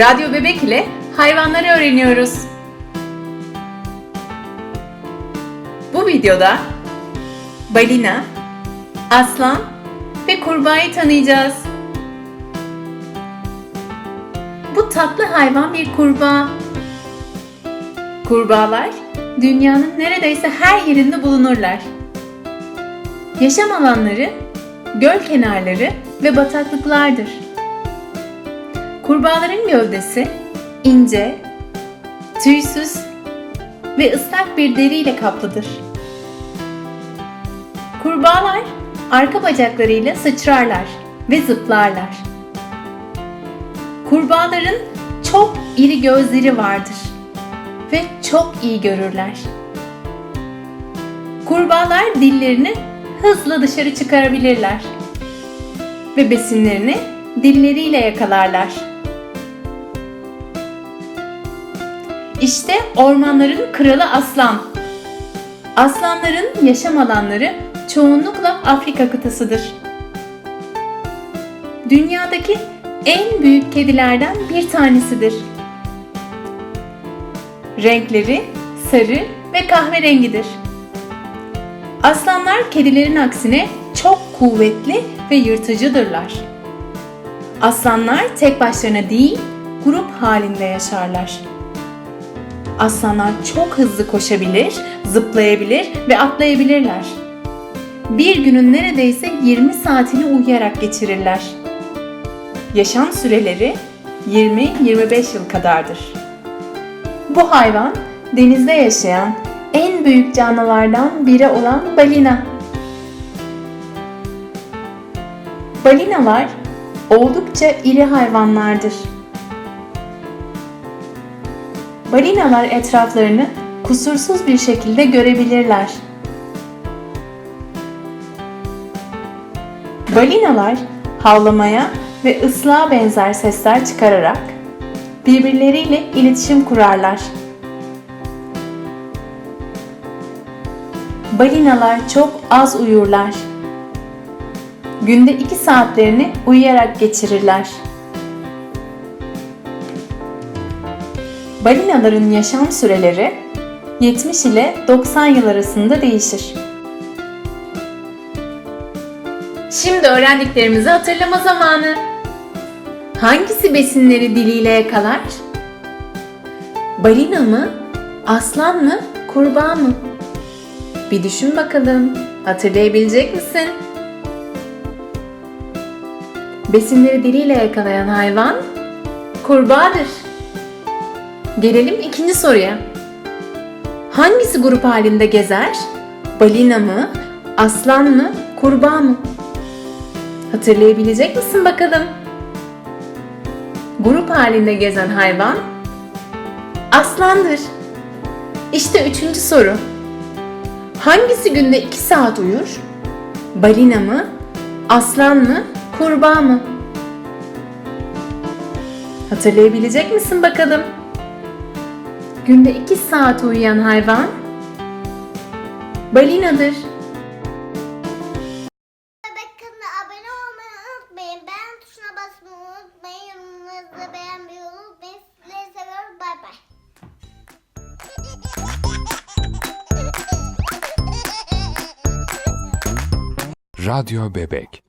Radyo Bebek ile hayvanları öğreniyoruz. Bu videoda balina, aslan ve kurbağayı tanıyacağız. Bu tatlı hayvan bir kurbağa. Kurbağalar dünyanın neredeyse her yerinde bulunurlar. Yaşam alanları göl kenarları ve bataklıklardır. Kurbağaların gövdesi ince, tüysüz ve ıslak bir deriyle kaplıdır. Kurbağalar arka bacaklarıyla sıçrarlar ve zıplarlar. Kurbağaların çok iri gözleri vardır ve çok iyi görürler. Kurbağalar dillerini hızla dışarı çıkarabilirler ve besinlerini dilleriyle yakalarlar. İşte ormanların kralı aslan. Aslanların yaşam alanları çoğunlukla Afrika kıtasıdır. Dünyadaki en büyük kedilerden bir tanesidir. Renkleri sarı ve kahverengidir. Aslanlar kedilerin aksine çok kuvvetli ve yırtıcıdırlar. Aslanlar tek başlarına değil, grup halinde yaşarlar. Aslanlar çok hızlı koşabilir, zıplayabilir ve atlayabilirler. Bir günün neredeyse 20 saatini uyuyarak geçirirler. Yaşam süreleri 20-25 yıl kadardır. Bu hayvan denizde yaşayan en büyük canlılardan biri olan balina. Balinalar oldukça iri hayvanlardır. Balinalar etraflarını kusursuz bir şekilde görebilirler. Balinalar havlamaya ve ıslığa benzer sesler çıkararak birbirleriyle iletişim kurarlar. Balinalar çok az uyurlar. Günde 2 saatlerini uyuyarak geçirirler. Balinaların yaşam süreleri 70 ile 90 yıl arasında değişir. Şimdi öğrendiklerimizi hatırlama zamanı. Hangisi besinleri diliyle yakalar? Balina mı? Aslan mı? Kurbağa mı? Bir düşün bakalım. Hatırlayabilecek misin? Besinleri diliyle yakalayan hayvan kurbağadır. Gelelim ikinci soruya. Hangisi grup halinde gezer? Balina mı? Aslan mı? Kurbağa mı? Hatırlayabilecek misin bakalım? Grup halinde gezen hayvan aslandır. İşte üçüncü soru. Hangisi günde 2 saat uyur? Balina mı? Aslan mı? Kurbağa mı? Hatırlayabilecek misin bakalım? Günde 2 saat uyuyan hayvan balinadır. Bebek kanalına abone olmayı unutmayın. Beğen tuşuna basmayı unutmayın. Yorumlarınızı beğenmeyi unutmayın. Sizleri seviyoruz. Bay bay. Radyo Bebek